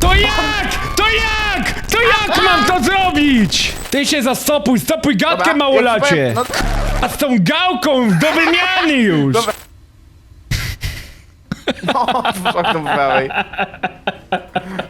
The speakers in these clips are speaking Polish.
To jak? To jak? To jak mam to zrobić? Ty się zastopuj, stopuj gadkę małolacie! powiem, A z tą gałką do wymiany już! Dobra. No, okno prawej.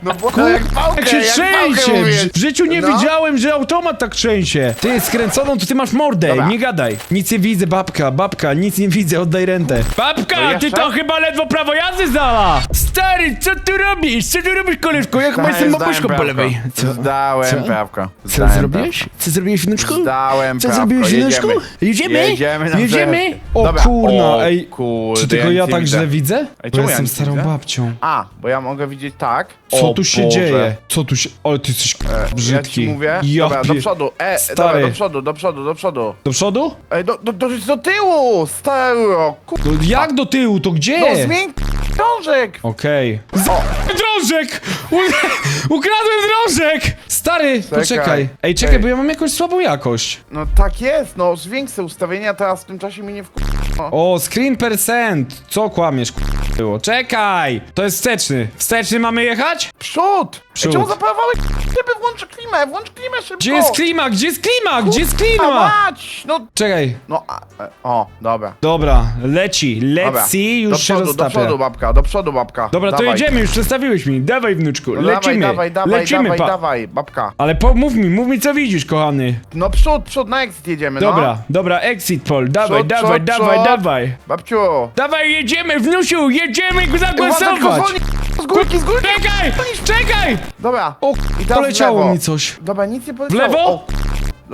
No bo to jak pałkę, Jak się jak trzęsie! mówię. W życiu nie No. widziałem, że automat tak trzęsie! Ty skręconą, to ty masz mordę, Dobra. nie gadaj! Nic nie widzę, babka, babka, nic nie widzę, oddaj rentę. Babka, To ty jeszcze? to chyba ledwo prawo jazdy zdała! Stary, co tu robisz? Co tu robisz, koleżko? Ja chyba jestem babuszką po lewej. Co? Zdałem Co? prawko. Co zrobiłeś? Co zrobiłeś, wnuczku? Zdałem Co prawko. zrobiłeś, wnuczku? Jedziemy. Jedziemy? Jedziemy na Jedziemy? O Dobra. kurna, O ej. kurde, Czy tylko ja nic nie tak widzę. źle widzę? Ej, Bo czemu ja jestem nic nie starą widzę? babcią. A, bo ja mogę widzieć tak. Co O tu się Boże. dzieje? Co tu się... Ale ty jesteś Ja brzydki. ci mówię. Ja Dobra, do przodu. E, Stary. dobra, do przodu, do przodu, do przodu. Do przodu? Ej, do, do, do, do tyłu! Staro! Kur... To jak do tyłu? To gdzie? No zmień krążek! Okej. O, Drążek! U... Ukradłem drążek! Stary, poczekaj. Ej, czekaj, Ej. bo ja mam jakąś słabą jakość. no tak jest, no zwiększ te ustawienia, teraz w tym czasie mi nie wkur... O, screen percent! Co kłamiesz, było? Czekaj! To jest wsteczny. Wsteczny mamy jechać? Przód! Przód. Ej, czemu zaparowałeś żeby włącz klimę, włącz klimę szybko! Gdzie jest klima? Gdzie jest klima? Gdzie jest klima? mać! No, Czekaj. no, a, e, o, dobra. Dobra, leci. Dobra. See, już do się przodu, do roztapia. przodu babka, do przodu babka. Dobra, to dawaj. jedziemy, już przedstawiłeś mi. Dawaj, wnuczku, No lecimy. Dawaj, dawaj, Lecimy, dawaj, pa. dawaj, babka. Ale po, mów mi, mów mi co widzisz, kochany. No przód, przód, na exit jedziemy, Dobra, no. dobra, exit pol, dawaj, Przód, dawaj, przód, dawaj, przód. Dawaj. Babciu! Dawaj, jedziemy, wnusiu, jedziemy Uważaj, zagłosować. zwolnij, z górki, z górki! Czekaj, czekaj. Dobra, O, I teraz w poleciało lewo. mi coś. dobra, nic nie W poleciało. lewo?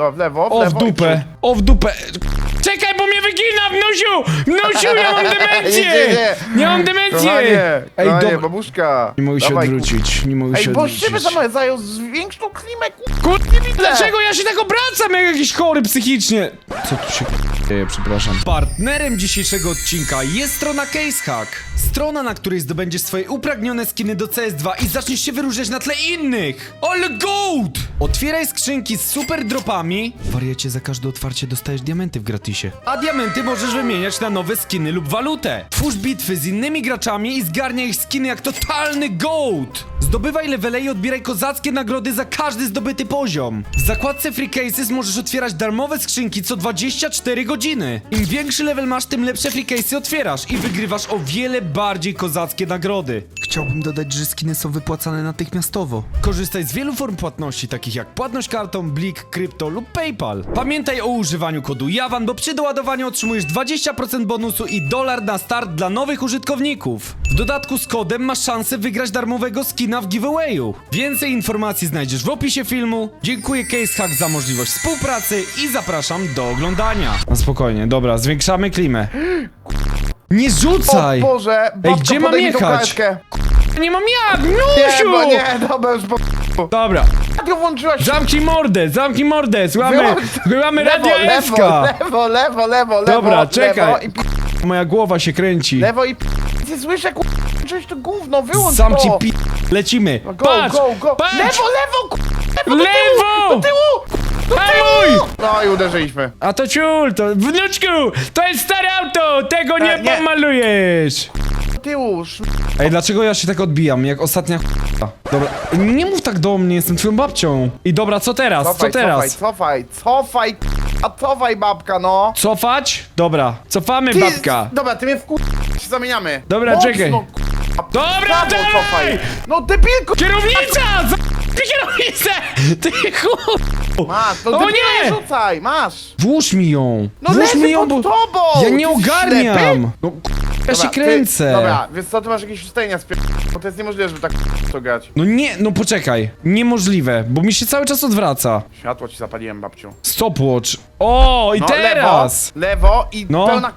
O, w lewo, w O, w lewo i dupę, przód. o, w dupę. Wygina, wnusiu! Wnusiu, ja mam Nie, demencję! nie, mam demencję! Kochanie, Ej, kochanie, dobra. babuszka. Nie mogę się Dawaj, odwrócić, nie mogę Ej, się bo odwrócić. szyby za zajął, zwiększ tą klimę, kur... Kur... Dlaczego ja się tak obracam jak jakiś chory psychicznie? Co tu się dzieje, przepraszam. Partnerem dzisiejszego odcinka jest strona CaseHack. Strona, na której zdobędziesz swoje upragnione skiny do CS2 i zaczniesz się wyróżniać na tle innych. Ale gold! Otwieraj skrzynki z super dropami. Wariacie, za każde otwarcie dostajesz diamenty w gratisie. A diamenty możesz wymieniać na nowe skiny lub walutę. Twórz bitwy z innymi graczami i zgarniaj ich skiny jak totalny gold. Zdobywaj levele i odbieraj kozackie nagrody za każdy zdobyty poziom. W zakładce Free Cases możesz otwierać darmowe skrzynki co 24 godziny. Im większy level masz, tym lepsze Free Casey otwierasz i wygrywasz o wiele bardziej kozackie nagrody. Chciałbym dodać, że skiny są wypłacane natychmiastowo. Korzystaj z wielu form płatności, takich jak płatność kartą, Blik, krypto lub PayPal. Pamiętaj o używaniu kodu JAWAN, bo przy doładowaniu otrzymujesz 20% bonusu i dolar na start dla nowych użytkowników. W dodatku z kodem masz szansę wygrać darmowego skina w giveawayu. Więcej informacji znajdziesz w opisie filmu. Dziękuję CaseHack za możliwość współpracy i zapraszam do oglądania. No spokojnie, dobra, zwiększamy klimę. Nie O rzucaj! Boże, babka, gdzie mam podaj mi tą jechać? Nie mam jak, Nie, nie, dobra, już bo... Dobra, Radio włączyłaś... zamknij mordę, zamknij mordę, słuchamy, Wyłącz- lewo, radio lewo, lewo, lewo, lewo, lewo, Dobra, lewo czekaj. i p... Moja głowa się kręci. lewo i p... Nie słyszę, kur... Cześć to gówno, wyłącz Zamknij to! pi... Lecimy. No Go, Patrz, go, go! patrz! Lewo, lewo, kur... Lewo, Lewo! do tyłu! Do Hamuj! tyłu! No i uderzyliśmy. A to ciul, to wnuczku, to jest stare auto, tego nie, E, nie. pomalujesz. Tyłu. Ej, dlaczego ja się tak odbijam, jak ostatnia ch**a? Dobra, nie mów tak do mnie, jestem twoją babcią. I dobra, co teraz, Cofaj, co teraz? cofaj, cofaj, cofaj, a cofaj babka, no! Cofać? Dobra, cofamy Ty- babka. Dobra, ty mnie w się zamieniamy. Dobra, Mocno, czekaj. k***a. Dobra, Prawo dawaj! cofaj! No debilko! Kierownica! Za... Ty kierownicę! Ty chuj! Masz, no O nie! rzucaj, masz! Włóż mi ją! No Włóż mi leży ją, pod tobą! Ja nie Ty ogarniam! ślepy? No, ja się kręcę! Ty, dobra, więc co, ty masz jakieś ustawienia spier... Bo to jest niemożliwe, żeby tak to grać. No nie, no poczekaj. Niemożliwe, bo mi się cały czas odwraca. Światło ci zapaliłem, babciu. Stopwatch. O, i No, teraz! Lewo, lewo i No. pełna k-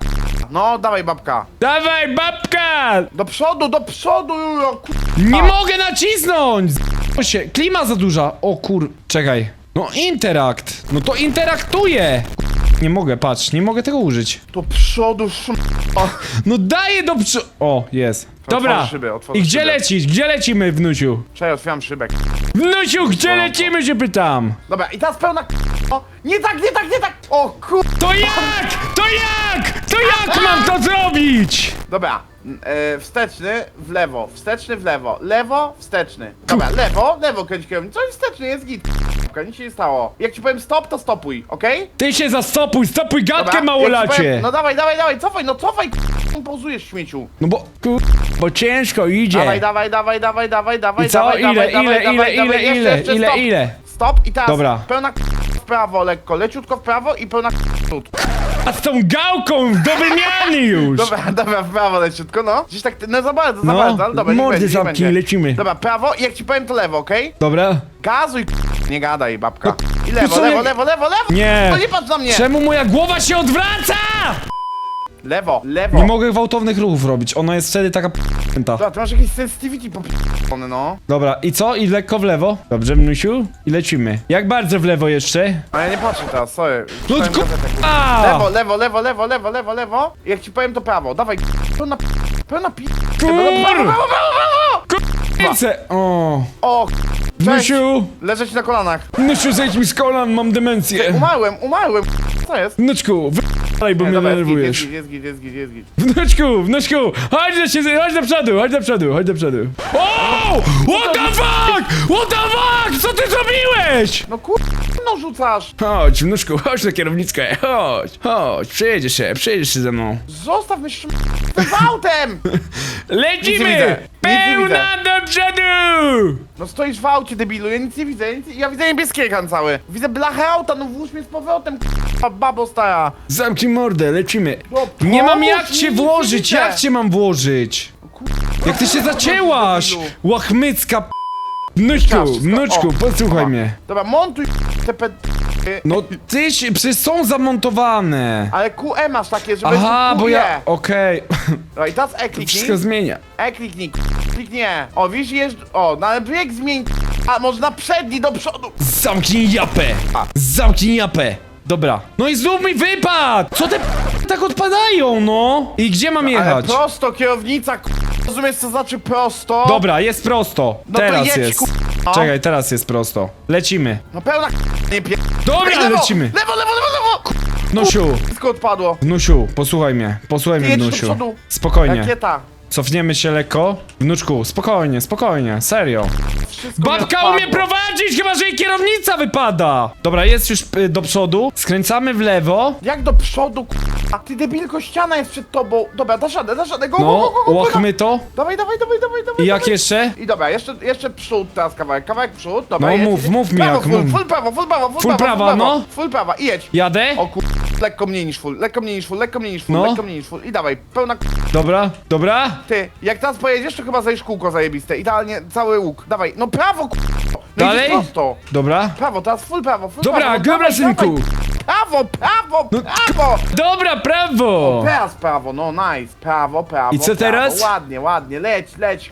No, dawaj babka. Dawaj, babka! Do przodu, do przodu, Julio, k- Nie mogę nacisnąć! Z***ło się, klima za duża. O kur... Czekaj. No interakt. No to interaktuje! Nie mogę, patrz, nie mogę tego użyć. Do przodu, szm... No daję do przo... O, jest. Dobra. Szybę, otworzę I gdzie szybę. lecisz? Gdzie lecimy, wnusiu? Czekaj, otwieram szybek. Wnusiu, gdzie lecimy, się pytam? Dobra, i teraz pełna k- O, nie tak, nie tak, nie tak! O kur... To jak? To jak? To jak mam to zrobić? Dobra, e, wsteczny w lewo, wsteczny w lewo, lewo, wsteczny. Dobra, lewo, lewo kręć kierownicą i wsteczny jest git. Nic się nie stało. Jak ci powiem stop, to stopuj, okej? Ty się zastopuj, stopuj Dobra, gadkę jak ci małolacie! powiem- No dawaj, dawaj, dawaj, cofaj, no cofaj, k***a, pauzujesz śmieciu. No bo, kur... bo ciężko idzie. Dawaj, dawaj, dawaj, dawaj, dawaj, dawaj, co? dawaj, Ile, dawaj, ile, dawaj, ile, dawaj, ile, dawaj, jeszcze, ile, jeszcze, ile, stop. ile? Stop i teraz Dobra. pełna k- w prawo lekko, leciutko w prawo i pełna k- przód. A z tą gałką do wymiany już! Dobra, dobra, w prawo leciutko, no. Gdzieś tak, no za bardzo, za No, bardzo, ale dobra, niech mordy będzie, niech zamknij, będzie. lecimy. Dobra, prawo i jak ci powiem to lewo, okej? Dobra. Gazuj, k- nie gadaj, babka. I tu lewo, są lewo, lewo, lewo, lewo! Nie. No nie patrz na mnie! Czemu moja głowa się odwraca? Lewo, lewo. Nie mogę gwałtownych ruchów robić, ona jest wtedy taka p***ta. Dobra, ty masz jakieś sensitivity po no. Dobra, i co? I lekko w lewo? Dobrze, mnusiu? I lecimy. Jak bardzo w lewo jeszcze? Ale ja nie patrzę teraz, sorry. No Czytałem gazetę, kurwa. A! Lewo, lewo, lewo, lewo, lewo, lewo, lewo. I jak ci powiem to prawo, dawaj, pełna p... pełna p... Kur! No! Kurczę! O! O, cześć! Mnusiu! Leżeć na kolanach. Mnusiu, zejdź mi z kolan, mam demencję. Umarłem, umarłem. Co jest? Wnuczku, wy... bo mnie denerwujesz. jest git, jest git, jest git, jest git. Wnuczku, wnuczku, chodź do się, chodź do przodu, chodź do przodu, chodź do przodu. O! What the fuck? What the fuck? Co ty zrobiłeś? No kur... no rzucasz. Chodź, wnuczku, chodź na kierownickę, chodź, chodź, przyjedziesz się, przyjedziesz się ze mną. Zostaw mnie z autem! Lecimy! Nic nie widzę, nic nie Pełna do przodu! No stoisz w aucie, debilu, ja nic nie widzę, ja, nic... ja widzę niebieski ekran cały. Widzę blachę auta, no włóż mnie z powrotem, k***a, babo stara. Zamknij mordę, lecimy. No, Nie mam jak cię włożyć, widzę. jak cię mam włożyć? Jak ty się zacięłaś? debilu. Łachmycka p... Wszystko. wnuczku, O, posłuchaj dobra. mnie. Dobra, montuj te pe... No ty się, przecież są zamontowane. Ale QE masz takie, żeby... Aha, bo ja, okej, Dobra, i teraz E to kliknij. wszystko zmienia. E kliknij, kliknij E. O, widzisz, jeżdż... O, na bieg zmień... A, może na przedni, do przodu. Zamknij japę! Zamknij japę! Dobra. No i znów mi wypad! Co te p... tak odpadają, no? I gdzie mam Ale jechać? prosto, kierownica, k***. Rozumiesz, co znaczy prosto? Dobra, jest prosto. No to teraz jedź, jest. Czekaj, teraz jest prosto. Lecimy. No pełna k***, nie pie... Dobra, Ej, lewo, lecimy. Lewo, lewo, lewo, lewo! Wnusiu, Wszystko odpadło. wnusiu, posłuchaj mnie. Posłuchaj mnie, Jedź do wnusiu. przodu. Spokojnie. Rakieta. Cofniemy się lekko. Wnuczku, spokojnie, spokojnie, serio. Babka umie prowadzić, chyba że jej kierownica wypada! Dobra, jest już y, do przodu. Skręcamy w lewo. Jak do przodu, k***a? Ty debilko, ściana jest przed tobą. Dobra, dasz radę, dasz radę, go, go, No, go, go, go, go. łachmy to. Dawaj, dawaj, dawaj, dawaj, dawaj. I jak dawaj. jeszcze? I dobra, jeszcze, jeszcze przód teraz kawałek, kawałek przód, dobra, No, jedź, mów, jedź. mów mi prawo, jak, full, mów. full prawo, full prawo, full, Full prawo, prawa, full prawo, no. Full prawa, i jedź. Jadę? O kur... lekko mniej niż full, lekko mniej niż full, lekko mniej niż full, No. lekko mniej niż full. I dawaj, pełna k- Dobra, dobra. Ty, jak teraz pojedziesz, to chyba zajesz kółko zajebiste, idealnie, cały łuk. Dawaj, no prawo, k***. No Dalej? idziesz prosto. Dobra. Prawo, teraz full prawo, full Dobra, prawo. dobra, dawaj, synku. dawaj. Prawo, prawo, No, prawo! Dobra, prawo! Teraz prawo, no nice, prawo, prawo, I co prawo. teraz? Ładnie, ładnie, leć, leć.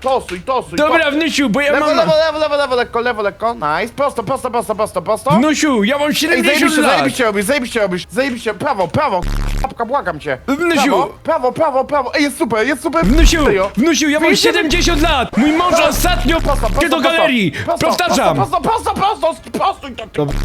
Tosuj, tosuj, Dobra, wnusiu, bo ja Lewo, mam... lewo, lewo, lewo, lewo, lekko, lewo, lekko, nice. Prosto, prosto, prosto, prosto, prosto. Wnusiu, ja mam Ej, 70 zajebiście, lat! zajebiście robisz, zajebiście robisz, zajebiście, prawo, prawo, Papka, błagam cię. Wnusiu. Prawo, prawo, prawo, prawo, ej, jest super, jest super. Wnusiu, Serio. wnusiu, ja mam Wiecie, 70 lat! Mój mąż Prosto, ostatnio prosto, prosto, do galerii! prosto, Powtarzam! Prosto, prosto, prosto, prosto, prosto, prosto, Dobra.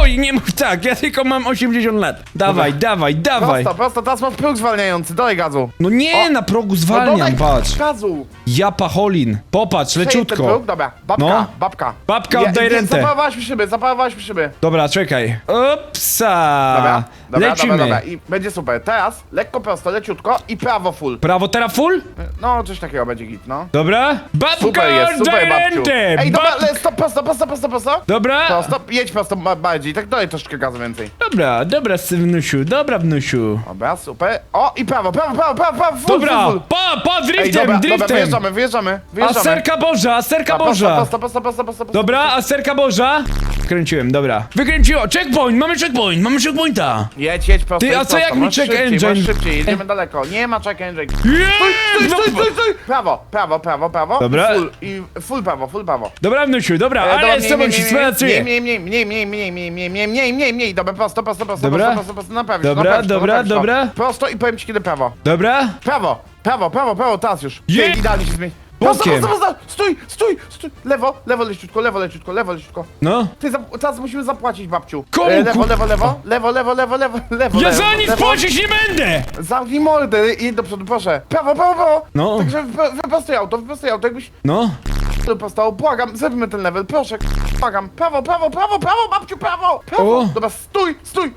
Oj, nie mów tak, ja tylko mam 80 lat. Dawaj, dawaj, dawaj! prosto, prosto, teraz masz próg zwalniający, dodaj gazu. No nie, O. na progu No zwalniam, dodaj patrz. gazu. Ja pacholin. Popatrz, leciutko. dobra, babka, No. babka. Babka, Ja- oddaj nie, rętę. Zaparowałaś mi szyby, zaparowałaś mi szyby. Dobra, czekaj. Opsa! Dobra, dobra, Lecimy. dobra, dobra, i będzie super. Teraz lekko prosto, leciutko i prawo full. Prawo teraz full? No, coś takiego będzie git, no. Dobra. Babka, Super jest, oddaj babciu. Ej, dobra, Bab- le, stop, prosto, prosto, prosto, prosto. Dobra. Prosto, jedź prosto ba- bardziej, tak dalej troszeczkę gazu więcej. Dobra, dobra, wnusiu, dobra, wnusiu. Dobra, super. O, i prawo, prawo, prawo, prawo, prawo, full, Dobra, full, full. pa, pa, Ej, driftem, dobra, dobra, driftem. wyjeżdżamy, wyjeżdżamy, wyjeżdżamy. Aserka Boża, aserka Boża. Prosto, prosto, prosto, prosto, prosto. Dobra, aserka Boża. Kręciłem, dobra. Wykręciło, checkpoint, mamy checkpoint, mamy checkpointa. Jedź, jedź prosto, Ty, a co jak mi Masz check szybciej, engine? Masz szybciej, jedziemy daleko. Nie ma check engine. Stój, Jest! stój, stój, stój. Prawo, prawo, prawo, prawo. Dobra. I full, i full prawo, full prawo. Dobra, wnusiu, dobra, E, ale dobra, z tobą się mniej, współpracuję. mniej, mniej, mniej, mniej, mniej, mniej, mniej, mniej, mniej, mniej, mniej, dobra, prosto, prosto, prosto, Dobra. prosto, prosto, prosto, naprawisz, Dobra, naprawisz to, dobra, naprawisz to. dobra. Prosto i powiem ci kiedy prawo. Dobra? Prawo, prawo, prawo, prawo, teraz już. Je- Ty, idealnie się zmieni. Prosto, Bokiem. prosto, prosto, stój, stój, stój. stój. Lewo, lewo, leciutko, lewo, leciutko, lewo, leciutko. No. Ty, za, teraz musimy zapłacić, babciu. Komu, E, lewo, lewo, lewo, lewo, lewo, lewo, lewo, lewo. Ja lewo, za nic lewo. płacić nie będę! Zamknij mordę i do przodu, proszę. Prawo, prawo, prawo. No. Także wyp- wyprostuj auto, wyprostuj auto, jakbyś No. wyprostował. Błagam, zrobimy ten level, proszę. Błagam. Prawo, prawo, prawo, prawo, babciu, prawo. Prawo. O. Dobra, stój, stój,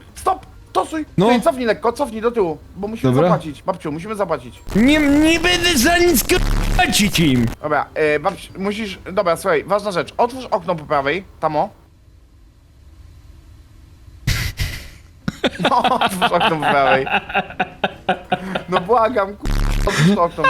stop. To stój. No. Stój, cofnij lekko, cofnij do tyłu, bo musimy Dobra. zapłacić. Babciu, musimy zapłacić. Nie, nie będę za nic płacić im. Dobra, e, babciu, musisz... Dobra, słuchaj, ważna rzecz. Otwórz okno po prawej, tamo. No, otwórz okno po prawej. No błagam, ku... Otwórz to.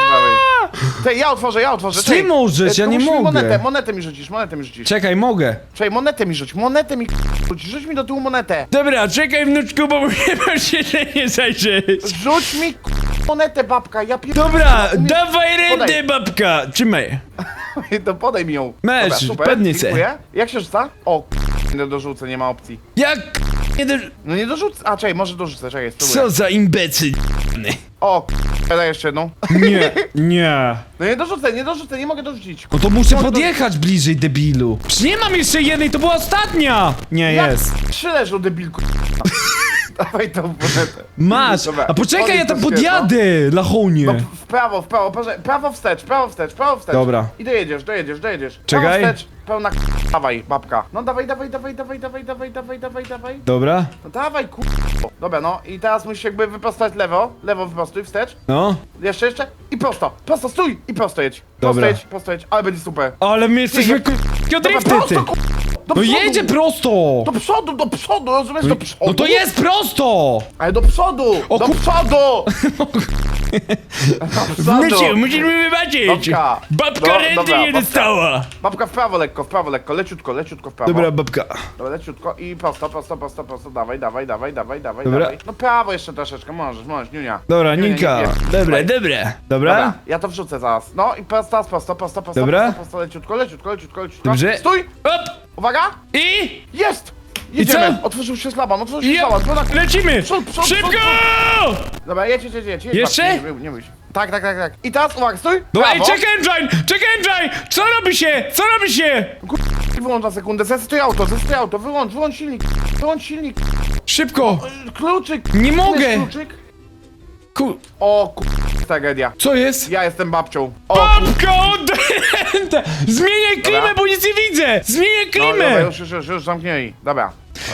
Ty, ja otworzę, ja otworzę. Ty możesz, E, ja nie mogę. Monetę, monetę mi rzucisz, monetę mi rzucisz. Czekaj, mogę. Czekaj, monetę mi rzuć, monetę mi rzuć, rzuć mi do tyłu monetę. Dobra, czekaj wnuczku, bo chyba się nie zajrzeć. Rzuć mi monetę, babka, ja pier... Dobra, Umiesz- dawaj rędę, Podaj. babka. Trzymaj. To podaj mi ją. Masz, Dobra, super. Jak się rzuca? O, nie dorzucę, nie ma opcji. Jak nie do... No nie dorzucę, a czekaj, może dorzucę, czekaj, spróbuję. Co za imbecyl. O, daj jeszcze jedną. Nie, nie. No nie dorzucę, nie dorzucę, nie mogę dorzucić. No to muszę Może podjechać bliżej, debilu. Przecież nie mam jeszcze jednej, to była ostatnia. Nie Jak jest. Trzy leżą, debilku. Dawaj tą monetę. Masz. Dobra, A poczekaj, ja tam do światła. podjadę, lachonie. No w prawo, w prawo, proszę, prawo wstecz, prawo wstecz, prawo wstecz. Dobra. I dojedziesz, dojedziesz, dojedziesz. Czekaj. Prawo wstecz, pełna k***. Dawaj, babka. No dawaj, dawaj, dawaj, dawaj, dawaj, dawaj, dawaj, dawaj, dawaj. Dobra, No dawaj, ku... Dobra, no i teraz musisz jakby wyprostować lewo, lewo wyprostuj, wstecz. no. Jeszcze, jeszcze i prosto, prosto, stój i prosto jedź. Prosto Dobra. jedź, prosto jedź, ale będzie super. Ale my jesteśmy k***o Dobra, drifty, ty. prosto, ku... Do No przodu. jedzie prosto. Do przodu, do przodu, rozumiesz, do przodu. No to jest prosto. Ale do przodu, O do ku- przodu. Wnucie, musimy wybaczyć. Babka. Babka No, dobra, nie babka. dostała. Babka w prawo lekko, w prawo lekko, leciutko, leciutko w prawo. Dobra, babka. Dobra, leciutko i prosto, prosto, prosto, prosto, dawaj, dawaj, dawaj, dawaj, dawaj, Dobra. dawaj. No prawo jeszcze troszeczkę, możesz, możesz, niunia. Dobra, Niunia, Ninka. nie. Dobra, Dawaj. dobra. Dobra, Dobra? ja to wrzucę zaraz. No i prosto, teraz prosto, prosto, prosto, Dobra. prosto, prosto, leciutko, leciutko, leciutko, leciutko. Dobrze. Stój! Op! Uwaga! I... Jest! Jedziemy! co? Otworzył się szlaban, otworzył się Ja... szlaban, pełna... Lecimy! Przód, przód, Szybko! Dobra, jedź, jedź, jedź, jedź, jedź. Jeszcze? Nie, nie, nie myśl. Tak, tak, tak, tak. I teraz, uwaga, stój! Dobra, ej, check engine! Check engine! Co robi się? Co robi się? I Wyłącz na sekundę, zestuj auto, zestuj auto, wyłącz, wyłącz silnik, wyłącz silnik. Szybko! Y, Kluczyk! Nie mogę. Kluczyk? Ku... O, ku... tragedia. Co jest? Ja jestem babcią. O, ku... Babka, oddęta! Zmieniaj klimę, bo nic nie widzę! Zmieniaj No, dobra, klimę! już, już, już, już zamknij. Dobra.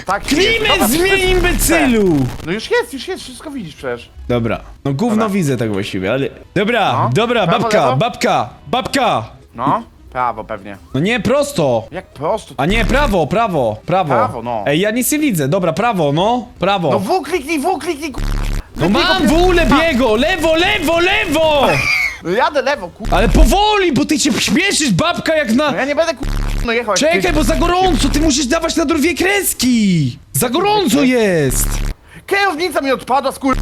Tak, Dobra, zmień, imbecylu! No już jest, już jest, wszystko widzisz przecież. Dobra, no gówno Dobra. widzę tak właściwie, ale... Dobra, No. dobra, Prawo, babka, lewo? babka, babka! No, prawo pewnie. No nie, prosto! Jak prosto. A nie, prawo, prawo, prawo. Prawo, no. Ej, ja nic nie widzę, dobra, prawo, no, prawo. No W kliknij, W kliknij, ku... No mam w lebiego, lewo, lewo, lewo! No jadę lewo, ku... Ale powoli, bo ty się śmieszysz, babka, jak na... No ja nie będę ku... No jak Czekaj, bo za gorąco, ty musisz dawać na drwie kreski! Za gorąco jest! Kierownica mi odpadła, skur...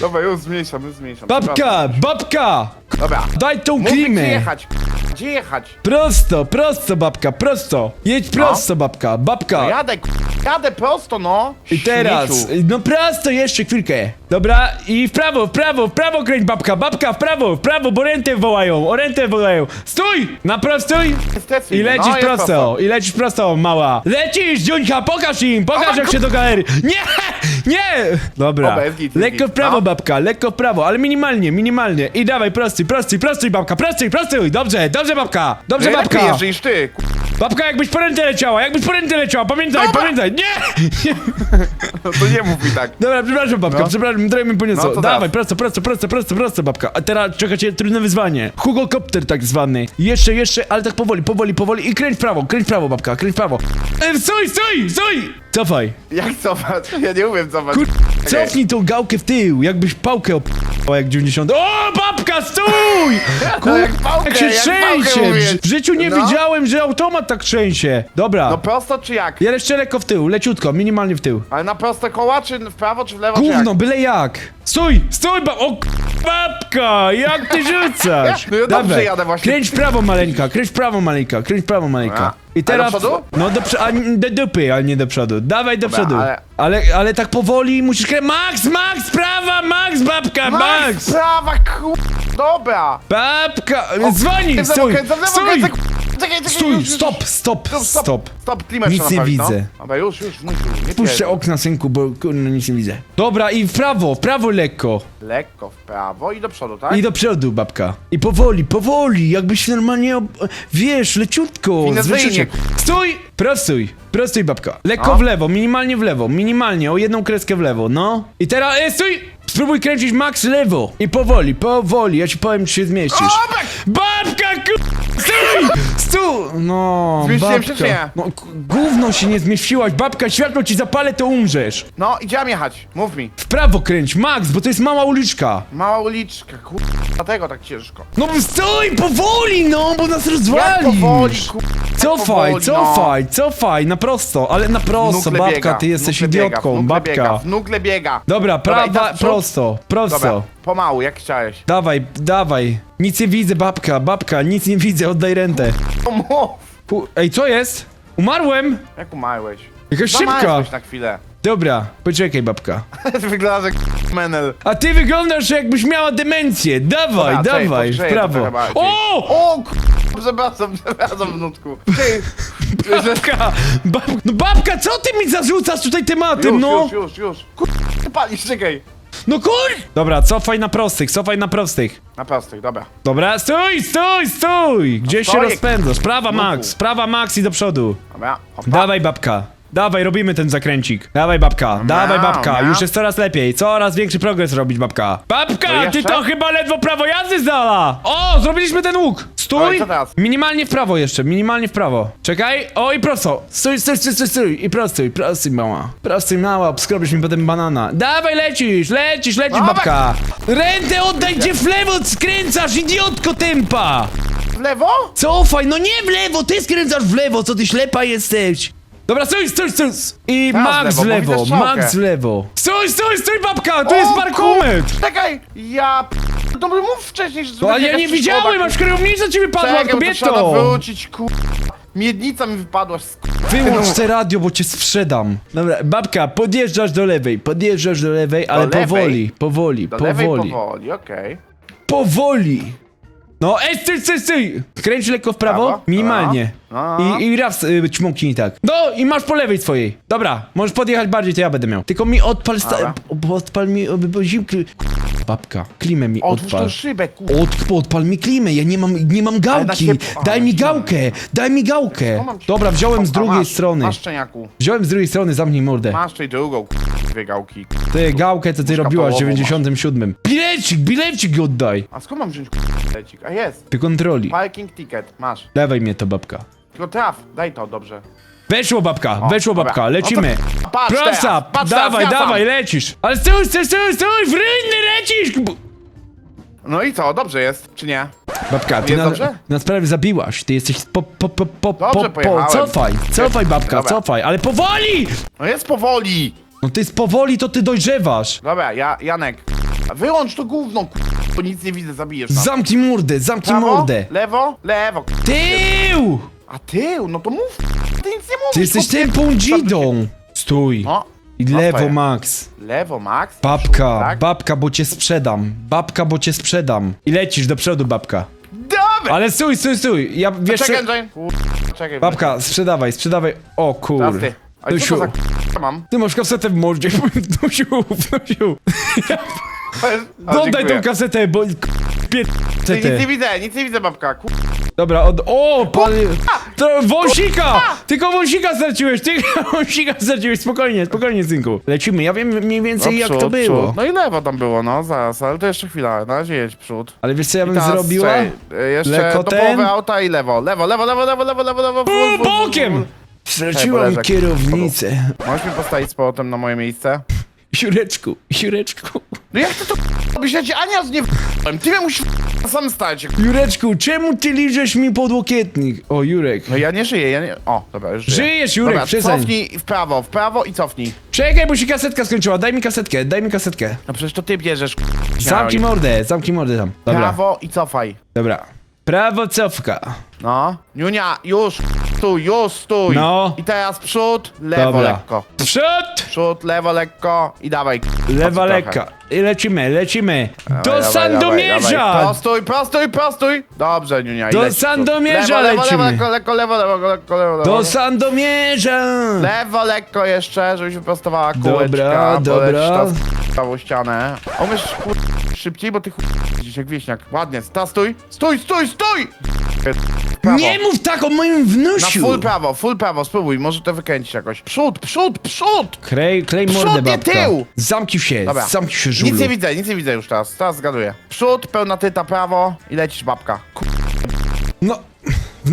Dobra, już zmniejszam, już zmniejszam. Babka, babka! Dobra. Daj tą Mów mi, gdzie klimę! jechać. Gdzie jechać? Prosto, prosto, babka, prosto! Jedź prosto, babka, babka! No jadę, ku... jadę prosto, no. I teraz, Śmieciu. no prosto jeszcze chwilkę. Dobra, i w prawo, w prawo, w prawo kręć babka, babka w prawo, w prawo, bo rentę wołają, o rentę wołają. Stój! Naprostuj! Stresuj I mnie, lecisz no, jest prosto, i lecisz prosto, mała. Lecisz, Dziuńka, pokaż im, pokaż jak się do galerii. Nie, nie! Dobra, Dobra, jest git, jest lekko w git. prawo No. babka, lekko w prawo, ale minimalnie, minimalnie. I dawaj, prostuj, prostuj, prostuj babka, prostuj, prostuj, dobrze, dobrze babka, dobrze lepiej babka. jeżdżę niż ty. Babka jakbyś po ręce leciała, jakbyś po ręce leciała, pamiętaj, pamiętaj, nie! nie. No to nie mów mi tak. Dobra, przepraszam babka, No. przepraszam, trochę mi poniosło. No to Dawaj, teraz. prosto, prosto, prosto, prosto, prosto babka. A teraz czekacie trudne wyzwanie. Hugo Copter tak zwany. Jeszcze, jeszcze, ale tak powoli, powoli, powoli i kręć w prawo, kręć w prawo babka, kręć w prawo. E, stój, stój, stój! Cofaj. Jak cofać? Ja nie umiem cofać. Kur... Cofnij tą gałkę w tył, jakbyś pałkę op... jak 90. O, babka, stój! No jak pałkę, jak się jak pałkę trzęsie! W życiu nie No. widziałem, że automat tak trzęsie. Dobra. No prosto czy jak? Ja jeszcze lekko w tył, leciutko, minimalnie w tył. Ale na proste koła, czy w prawo, czy w lewo, czy Gówno, jak? byle jak. Stój, stój, ba... O, k- Babka, jak ty rzucasz? No ja dobrze jadę właśnie. Kręć w prawo maleńka, kręć w prawo maleńka, kręć w prawo maleńka. I A do teraz... przodu? No do, przo- a, do dupy, a nie do przodu. Dawaj do Dobra, przodu. ale- Ale... ale... tak powoli musisz. Max, Max, prawa, Max, babka, Max! Max! Prawa, ku... Dobra! Babka, dzwoni, stój, stój, Czekaj, czekaj, stój, już, już, stop, stop, Stop, stop. klimat Nic trzeba nie naprawić, widzę. No. Dobra, już, już, już, nie Puszczę pierdol. okna, synku, bo kurde nic nie widzę. Dobra, i w prawo, w prawo lekko. Lekko w prawo i do przodu, tak? I do przodu, babka. I powoli, powoli, jakbyś normalnie, ob... wiesz, leciutko. Finezyjnie. Stój! Prostuj, prostuj, babka. Lekko No. w lewo, minimalnie w lewo, minimalnie, o jedną kreskę w lewo, no. I teraz, e, stój! Spróbuj kręcić max lewo. I powoli, powoli, ja ci powiem, czy się zmieścisz. O! Babka, ku... Stój! Stój! No, Zmieściłem babka. się, czy nie? No, k- gówno się nie zmieściłaś, babka, światło ci zapalę, to umrzesz. No, idziemy jechać, mów mi. W prawo kręć, max, bo to jest mała uliczka. Mała uliczka, kur... Dlatego tak ciężko. No stój, powoli, no, bo nas rozwalisz. Jak powoli, kur... Cofaj, powoli, no. cofaj, cofaj, na prosto, ale na prosto, babka, biega, ty jesteś biega, idiotką, wnukle babka. Biega, wnukle biega. Dobra, i prawa, przód. prosto, prosto. Dobra, pomału, jak chciałeś. Dawaj, dawaj. Nic nie widzę, babka, babka, nic nie widzę, oddaj rentę. No mów! Pu- Ej, co jest? Umarłem? Jak umarłeś? Jakaś szybka. Na chwilę. Dobra, poczekaj, babka. Wyglądasz jak menel. A ty wyglądasz jakbyś miała demencję. Dawaj, Dobra, czekaj, dawaj, w prawo. trochę bardziej. O! O, kur... Przepraszam, przepraszam, wnutku. Ty, Babka, bab... no babka, co ty mi zarzucasz tutaj tematem, już, no? już, już, już. Kur... Ty palisz, czekaj. No kur... Dobra, cofaj na prostych, cofaj na prostych. Na prostych, dobra. Dobra, stój, stój, stój! Gdzie się stoję. rozpędzasz? Prawa. Max, prawa Max i do przodu. Dobra, hopa. Dawaj babka. Dawaj, robimy ten zakręcik. Dawaj babka, dawaj babka, miau. już jest coraz lepiej, coraz większy progres robić babka. Babka, To ty jeszcze? to chyba ledwo prawo jazdy zdala! O, zrobiliśmy ten łuk! Stój! co teraz? Minimalnie w prawo jeszcze, minimalnie w prawo. Czekaj, o i prosto. Stój, stój, stój, stój, stój. I prostuj, prostuj mała. Prostuj mała, obskrobisz mi potem banana. Dawaj, lecisz, lecisz, lecisz babka! Rękę oddaj, gdzie w lewo skręcasz, idiotko tempa! W lewo? Cofaj, no nie w lewo, ty skręcasz w lewo, co ty ślepa jesteś. Dobra, stój, stój, stój. I Teraz Max w lewo, bo lewo, widzę strzałkę. Max w lewo. Stój, stój, stój, babka, tu jest kur- Czekaj, ja... p- mów wcześniej, że... No, ale ja nie widziałem, aż kierownica ci wypadła, Czekaj, bo to trzeba kobieto. wrócić, kur... Miednica mi wypadła, sk- Wyłącz te radio, bo cię sprzedam. Dobra, babka, podjeżdżasz do lewej, podjeżdżasz do lewej, ale lewej? powoli, powoli, Do lewej powoli, powoli, okej. powoli. No, ej, stój, stój, stój! Kręć lekko w prawo, Prawo? minimalnie. No, no. I, i raz y, ćmuknij tak. No, i masz po lewej swojej. Dobra, możesz podjechać bardziej, to ja będę miał. Tylko mi odpal sta... Dobra. Odpal mi... o, Bo zimky... Babka, klimę mi Otwórz odpal. tą szybę, kur... Od, odpal mi klimę, ja nie mam, nie mam na gałki. ciepło- Daj mi gałkę, daj mi gałkę. Mam ci- Dobra, wziąłem z A, drugiej masz, strony. Masz szczeniaku. Wziąłem z drugiej strony, zamknij mordę. Masz tej drugą, kur... Dwie gałki. Ty, gałkę to ty robiłaś w połową 97. Bilecik, bilecik oddaj. A skąd mam wziąć. Lecik? A jest. Ty kontroli. Parking ticket, masz. Dawaj mnie to, babka. Tylko traf, daj to, dobrze. Weszło babka, weszło dobra. babka, No to lecimy. Patrz Prosta, teraz, patrz dawaj, teraz, ja dawaj, lecisz. Ale stój, stój, stój, stój, w ryjny lecisz. No i co, dobrze jest, czy nie? Babka, ty Jest na, dobrze? nas prawie zabiłaś. Ty jesteś po, po, po, po, po, Dobrze po, pojechałem. cofaj, cofaj babka, Dobra. cofaj, ale powoli! No jest powoli. No ty z powoli to ty dojrzewasz. Dobra, ja, Janek. Wyłącz to gówno, kur... bo nic nie widzę, zabijesz nas. Zamknij mordę, zamknij Prawo, mordę. lewo, lewo. kur- Tył! A tył, no to mów. Ty nic nie mówisz. Ty jesteś chłopie. tępą dzidą. Stój. No, I no lewo, stoję. Max. lewo, Max. Babka, tak? babka, bo cię sprzedam. Babka, bo cię sprzedam. I lecisz do przodu, babka. Dobra! Ale stój, stój, stój. Ja wiesz co... Czekaj. Czekaj. Babka, sprzedawaj, sprzedawaj. O Teraz kur... ty. Ale co to za kur... mam? ty masz kasetę w mordzie. Nusiu, Nusiu. Dodaj tą kasetę, bo... Pier... Nic nie widzę, nic nie widzę, babka. Dobra, od... O, pan... To, wąsika! Tylko wąsika straciłeś, tylko wąsika straciłeś, spokojnie, spokojnie, synku. Lecimy, ja wiem mniej więcej jak to było. przód. No i lewo tam było, no, zaraz, ale to jeszcze chwila, na razie jedź przód. Ale wiesz co ja bym Teraz, zrobiła? czekaj, jeszcze Lekotem. do połowy auta i lewo. Lewo, lewo, lewo, lewo, lewo, lewo, lewo. full. Bokiem! Straciłam kierownicę. Możesz mi postawić z powrotem na moje miejsce? Jureczku, Jureczku. No jak ty to robisz? Ja cię Ania z nie. Ty mnie musisz sam stać. Jureczku, czemu ty liżesz mi podłokietnik? O, Jurek. No ja nie żyję, ja nie... O, dobra, już żyję. Żyjesz, Jurek, Dobra, przestań. cofnij w prawo, w prawo i cofnij. Czekaj, bo się kasetka skończyła. Daj mi kasetkę, daj mi kasetkę. No przecież to ty bierzesz. Zamknij mordę, zamknij mordę tam. Dobra, Prawo i cofaj. dobra. Prawo cofka. No. Niunia, już stój, już stój. No. I teraz przód, lewo Dobra. lekko. Przód! Przód, lewo lekko i dawaj. Lewa Trochę. lekka. I lecimy, lecimy. Dawaj, Do dawaj, Sandomierza! dawaj. Prostuj, prostuj, prostuj. Dobrze, Niunia. i Do leć w przód. Sandomierza lewo, lewo, lecimy. lewo, lekko, lewo, lewo, lekko, lewo, lewo. Do Sandomierza! Lewo lekko jeszcze, żebyś wyprostowała kółeczka. Dobra, bo dobra. ta w prawą ścianę. A umiesz kur... szybciej, bo ty kur... Jak wieśniak. Ładnie, ta stój. Stój, stój, stój! Prawo. Nie mów tak o moim Na wnusiu! full prawo, full prawo, spróbuj, może to wykręcić jakoś. Przód, przód, przód! Klej, klej Przód, mordę, babka. tył! Zamknij się, Dobra. zamknij się, żulu. Nic nie widzę, nic nie widzę już teraz, teraz zgaduję. Przód, pełna tyta prawo i lecisz babka. No,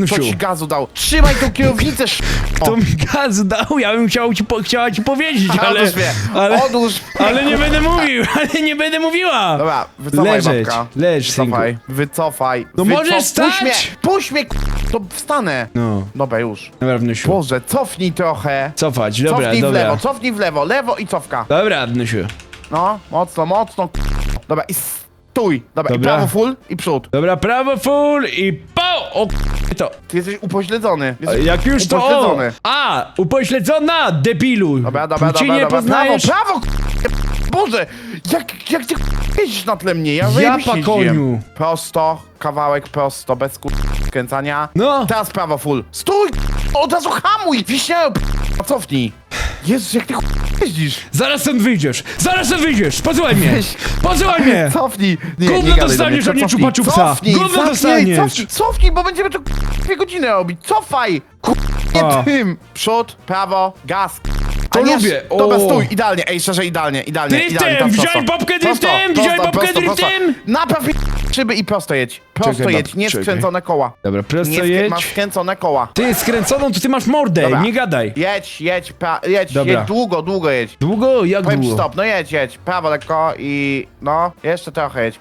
Co wnusiu. ci gazu dał? Trzymaj tą kierownicę, sz... To mi gaz dał, ja bym chciał ci, po, chciała ci powiedzieć, ale... Odłóż mnie, ale, odłóż mnie. ale nie będę mówił, ale nie będę mówiła! Dobra, wycofaj Leżeć, babka. leż, synku. Wycofaj, wycofaj. No Wycof- możesz Puść stać! mnie, puść mnie, ku- to wstanę. No, Dobra, już. dobra, wnusiu. Boże, cofnij trochę. Cofać, dobra, cofnij w dobra. lewo, cofnij w lewo, lewo i cofka. Dobra, wnusiu. No, mocno, mocno. ku- Dobra, i stój. Dobra, i Dobra. prawo full i przód. Dobra, prawo full i po! O k- to. Ty jesteś upośledzony. Jesteś Jak już to upośledzony. A! Upośledzona, debilu! Dobra, dobra, Płci dobra, nie dobra. poznajesz? Prawo, prawo, Boże, jak, jak ty jeździsz na tle mnie? Ja Ja zajebiście pa jeździłem. koniu. Prosto, kawałek prosto, bez ku... skręcania. No! Teraz prawo full. Stój! Od razu hamuj! Wiśniały, p- cofnij. Jezus, jak ty ku- jeździsz? Zaraz stąd wyjdziesz! Zaraz stąd wyjdziesz! Posyłaj mnie! Weź. Posyłaj mnie! Cofnij! Nie, Gówno nie gadaj dostaniesz, do mnie, a nie cofnij. Chupsa. Cofnij, Gówno cofnij, dostaniesz. Cofnij, cofnij, bo będziemy tu dwie godziny robić. Cofaj! Ku- A. Nie tym! Przód, prawo, gaz. To nie, lubię. Dobra, O. stój, idealnie, ej, szczerze, idealnie, idealnie, Driftem! idealnie. tam Wziąłeś prosto. babkę Prosto, driftem! prosto, Wziąłeś babkę prosto, prosto. driftem! Napraw mi szyby i prosto jedź. Prosto Czekaj, jedź, nie czekaj. skręcone koła. Dobra, prosto Nie skr- jedź. Masz skręcone koła. Ty skręconą, to ty masz mordę, Dobra. nie gadaj. Jedź, jedź, pra- jedź, Dobra. jedź, długo, długo jedź. Długo? Jak Powiem ci długo? stop, no jedź, jedź, prawo lekko i no, jeszcze trochę jedź.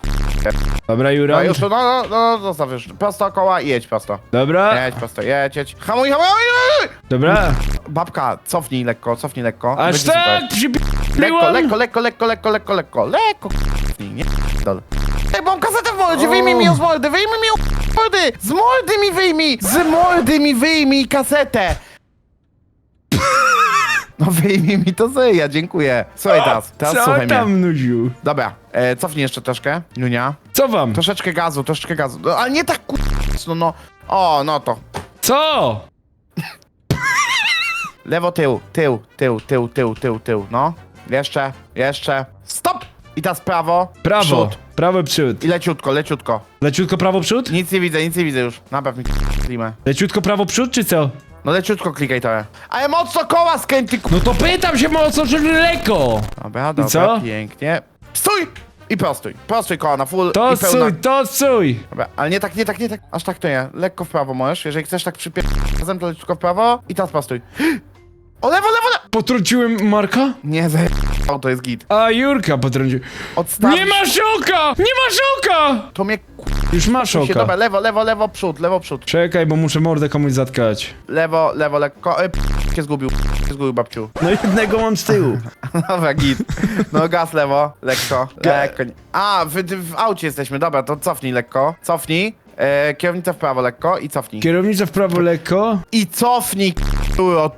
Dobra, No Jura. już, no, no, no, zostaw już. Prosto koła i jedź prosto. Dobra, Jedź prosto, jedź, jedź. Hamuj, hamuj, hamuj! dobra. Babka, cofnij lekko, cofnij lekko. Aż Będzie tak super. Lekko, lekko, lekko, lekko, lekko, lekko, lekko, lekko. Nie dol. Ej, mam kasetę w mordzie, wyjmij mi ją z mordy, wyjmij mi ją z mordy! Z mordy mi wyjmij! Z mordy mi wyjmij kasetę! No wyjmij mi to zeja, dziękuję. Słuchaj teraz, teraz Co słuchaj tam, mnie. nudziu? Dobra, e, cofnij jeszcze troszkę, Nunia. Co wam? Troszeczkę gazu, troszeczkę gazu. No, ale nie tak ku... No, no. O, no to. Co? Lewo, tył, tył, tył, tył, tył, tył, tył. No. Jeszcze, jeszcze. Stop! I teraz prawo. Prawo, Przód. prawo przód. I leciutko, leciutko. Leciutko prawo przód? Nic nie widzę, nic nie widzę już. Napraw mi klimę. Leciutko prawo przód, czy co? No leciutko klikaj trochę. Ale mocno koła skręty ku... No to pytam się mocno, czy lekko. Dobra, dobra, co? pięknie. Stój! I prostuj. Prostuj koła na full To i pełna... suj, to suj. Dobra, ale nie tak, nie tak, nie tak. Aż tak to nie. Lekko w prawo możesz. Jeżeli chcesz tak przypier... Razem to leciutko w prawo i teraz prostuj. O lewo, lewo, lewo! Potrąciłem Marka? Nie, zaj... to jest git. A Jurka potrącił. Odstawisz... Nie masz oka! Nie masz oka! To mnie. Już masz się, dobra, oka. lewo, lewo, lewo, przód, lewo, przód. Czekaj, bo muszę mordę komuś zatkać. Lewo, lewo, lekko. E, p... się zgubił. Się zgubił, babciu. No jednego mam z tyłu. Dobra, git. No gaz lewo, lekko, lekko. A, w, w aucie jesteśmy, dobra, to cofnij lekko. Cofnij. E, kierownicę w prawo lekko i cofnij. Kierownica w prawo lekko. I cofnij,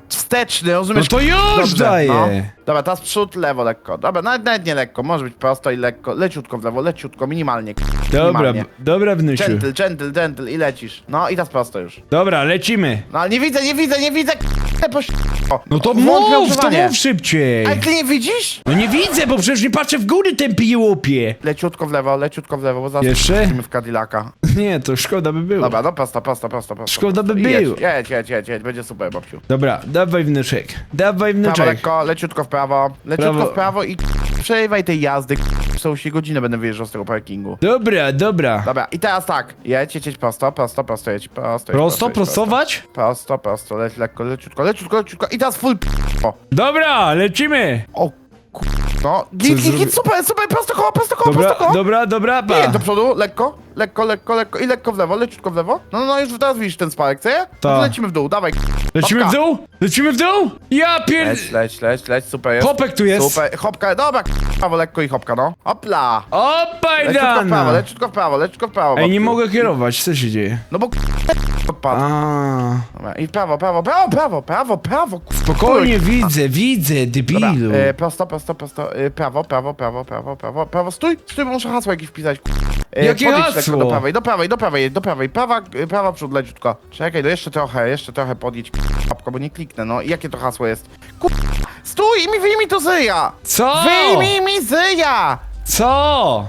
wsteczny, No rozumiesz? to już Dobrze, daję. no. Dobra, teraz przód, lewo, lekko. Dobra, nawet, nawet nie lekko, może być prosto i lekko. Leciutko w lewo, leciutko, minimalnie. k- Dobra, minimalnie. dobra wnusiu. Gentle, gentle, gentle i lecisz. No i teraz prosto już. Dobra, lecimy. No ale nie widzę, nie widzę, nie widzę, poś... No to Włącz mów, to ogrzewanie. mów szybciej. Ale ty nie widzisz? No nie widzę, bo przecież nie patrzę w góry tempie łopie. Leciutko w lewo, leciutko w lewo, bo zaraz Jeszcze? w Cadillaca. Nie, to szkoda by było. Dobra, no prosto, prosto, prosto, prosto. Szkoda by I było. Jedź, jedź, jedź, jedź, będzie super, babciu. Dobra, dawaj wnuczek. Dawaj Prawo wnuczek. lekko, leciutko w prawo, leciutko Prawo. w prawo i przerywaj tej jazdy. Są się godzinę będę wyjeżdżał z tego parkingu. Dobra, dobra. Dobra, i teraz tak. Jedź, jedź, jedź prosto, prosto, prosto, jedź, prosto. jedź, Prosto, jedź, prostować? Prosto, prosto, leć lekko, leciutko, leciutko, leciutko i teraz full p- O, Dobra, lecimy. o, No, git, git, zrobi- git, super, super, prosto koło, prosto koło, Dobra, prosto koło. dobra, dobra, Nie, pa. do przodu, lekko, lekko, lekko, lekko i lekko w lewo, leciutko w lewo. No, no, no, już teraz widzisz ten sparek, co nie? No to Tak. lecimy w dół, dawaj. Lecimy w Hopka. dół? Lecimy w dół? Ja pier... Leć, leć, leć, leć, super jest. Hopek tu jest. Super, hopka, dobra, prawo, lekko i hopka, no. Hopla. Opa, Leciutko w prawo, Dana. leciutko w prawo, leciutko w prawo. Ej, nie babciu. mogę kierować, co się dzieje? No bo odpadł. A, Dobra, I w prawo, prawo, prawo, prawo, prawo, prawo. spokojnie widzę, widzę, Dobra, debilu. e, prosto, prosto, prosto, e, prawo, prawo, prawo, prawo, prawo, prawo, stój, stój, bo muszę hasło jakieś wpisać. ku- E, Jakie podejdź hasło? Do prawej, do prawej, do prawej, do prawej, prawa, prawa przód, leciutko. Czekaj, no jeszcze trochę, jeszcze trochę podjedź, papko, bo nie kliknę, no. I jakie to hasło jest? Ku... Stój i mi wyjmij to zyja! Co? Wyjmij mi zyja! Co?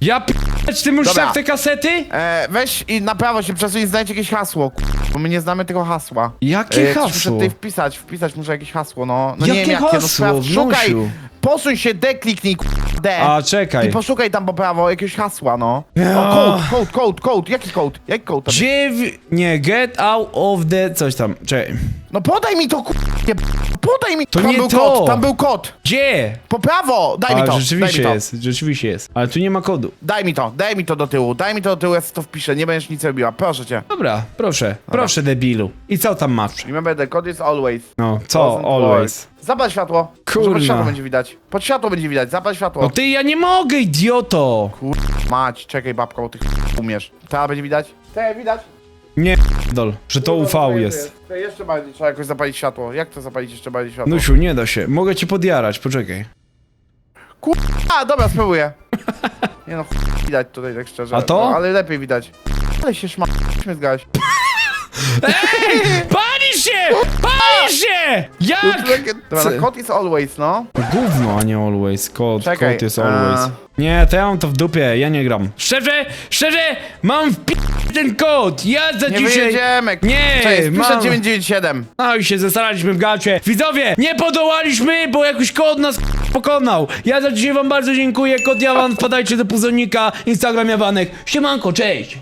Ja p... Czy ty musisz Dobra. tak te kasety? E, weź i na prawo się przesuń i znajdź jakieś hasło, ku... bo my nie znamy tego hasła. Jakie E, Muszę hasło? tutaj wpisać, wpisać muszę jakieś hasło, no. No nie Jakie wiem jakie, no hasło, sprawdź, szukaj! wnusiu? Posuń się, D kliknij, D. A, czekaj. I poszukaj tam po prawo jakiegoś hasła, no. O, code, code, code, code. Jaki code? Jaki code tam? Dziew... Nie, get out of the... coś tam, czekaj. No podaj mi to, ku... nie, Podaj mi! To tam nie był to. kod, tam był kod. Gdzie? Po prawo! Daj mi A, to, rzeczywiście daj mi to. jest, rzeczywiście jest. Ale tu nie ma kodu. Daj mi to, daj mi to do tyłu, daj mi to do tyłu, ja sobie to wpiszę, nie będziesz nic robiła, proszę cię. Dobra, proszę, proszę debilu. I co tam masz? Remember, the code is always. No, co, always. work. Zapal światło. Kurna. Może Pod światło będzie widać. Pod światło będzie widać, zapal światło. No ty, ja nie mogę, idioto! Kur... Mać, czekaj babka, bo ty umiesz. Teraz będzie widać? Te, widać? Nie, dol, że to UV jest. To jeszcze bardziej trzeba jakoś zapalić światło. Jak to zapalić jeszcze bardziej światło? Nusiu, nie da się. Mogę cię podjarać, poczekaj. A, dobra, spróbuję. Nie no, chuj widać tutaj tak szczerze. A to? No, ale lepiej widać. Ale się szma... śmizgałeś. Pali się! Pali się! Jak? Dobra, no, code is always, no. Gówno, a nie always. Code, Czekaj, code jest a- always. Nie, to ja mam to w dupie, ja nie gram. Szczerze, szczerze, mam w pi... ten kod. Ja za Nie dzisiaj... wyjedziemy. Nie, Cześć, mam- 997. No i się zestaraliśmy w gacie. Widzowie, nie podołaliśmy, bo jakoś kod nas pokonał. Ja za dzisiaj wam bardzo dziękuję. Kod Jawan, wpadajcie do puzonika. Instagram Jawanek. Siemanko, cześć.